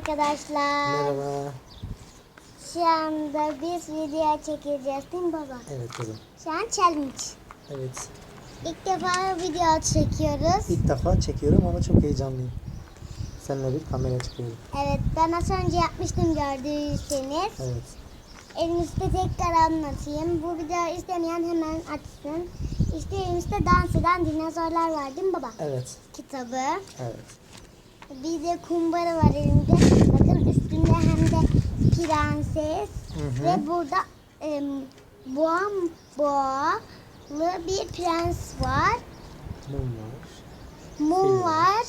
arkadaşlar. Merhaba. Şu anda biz video çekeceğiz değil mi baba? Evet kızım. Şu an challenge. Evet. İlk defa video çekiyoruz. İlk defa çekiyorum ama çok heyecanlıyım. Seninle bir kamera çıkıyorum. Evet ben az önce yapmıştım gördüyseniz. Evet. Elimizde tekrar anlatayım. Bu videoyu istemeyen hemen açsın. İşte elimizde dans eden dinozorlar var değil mi baba? Evet. Kitabı. Evet. Bir de kumbara var elimde. Bakın üstünde hem de prenses. Hı hı. Ve burada e, boğa, boğalı bir prens var. Mum var. Mum var.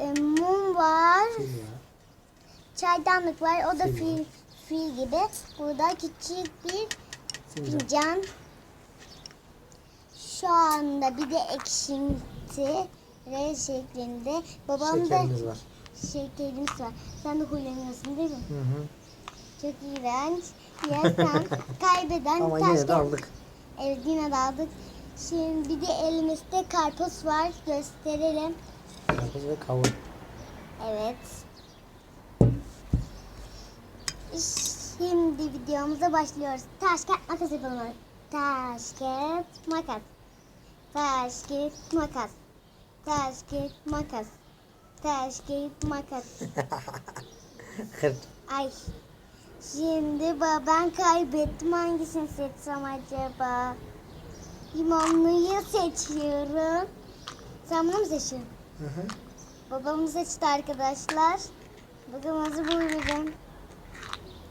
E, mum var. Çaydanlık var. O da Fil fil, gibi. Burada küçük bir Fincan. fincan. Şu anda bir de ekşimsi re şeklinde. Babam Şekerimiz da var. şekerimiz var. Sen de huylanıyorsun değil mi? Hı hı. Çok iğrenç. Ya sen kaybeden Ama yine de aldık. Evet yine de aldık. Şimdi bir de elimizde karpuz var. Gösterelim. Karpuz ve kavun. Evet. Şimdi videomuza başlıyoruz. Taş kağıt makas yapalım. Taş kağıt makas. Taş kağıt makas. Taş kağıt makas. Taş kağıt makas. Hırt. Ay. Şimdi ben kaybettim. Hangisini seçsem acaba? Limonluyu seçiyorum. Sen bunu mu seçiyorsun? Hı hı. Babamı seçti arkadaşlar. Bakalım hazır buyurun.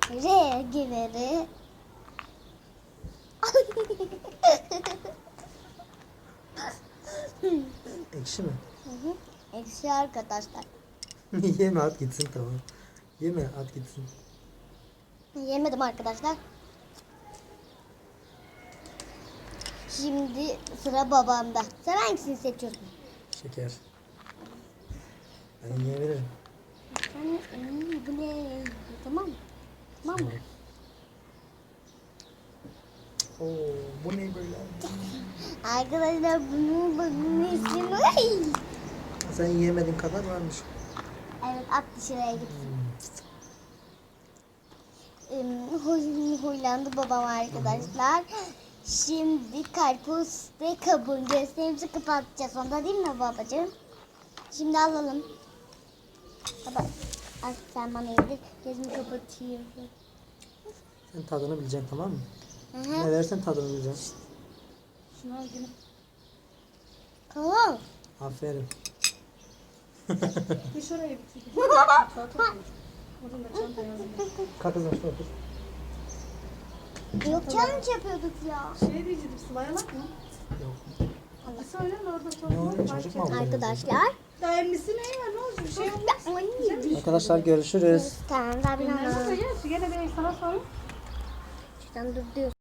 R gibi. Ekşi mi? Eksi arkadaşlar. Yeme at gitsin tamam. Yeme at gitsin. Yemedim arkadaşlar. Şimdi sıra babamda. Sen hangisini seçiyorsun? Şeker. Ben yiyebilirim. Sen, Hmm, bu ne? Tamam mı? Tamam mı? Oo, bu ne böyle? Arkadaşlar bunu bakın ismi. Ay! Sen yiyemediğin kadar varmış. Evet at dışarıya git. Hmm. Huylandı babam arkadaşlar. Şimdi karpuz ve kabuğun gözlerimizi kapatacağız. Onda değil mi babacığım? Şimdi alalım. Baba al sen bana yedir. Gözümü kapatıyorum. Sen tadını bileceksin tamam mı? Hı Ne hı. versen tadını bileceksin. Şunu al gülüm. Tamam. Aferin. Düş oraya bir çekil. Oradan da çanta yazıyor. Kalk kızım otur. Yok challenge yapıyorduk ya. Şey diyeceğim, sıvayanak mı? Yok. Hadi söyle de orada çok Ne oluyor, çocuk mu? Arkadaşlar. Daha emmisi ne ya? Ne olacak? Bir şey olmaz. Arkadaşlar görüşürüz. Tamam daha bir Nerede ya? Gene ben sana sorayım. Şuradan dur diyor.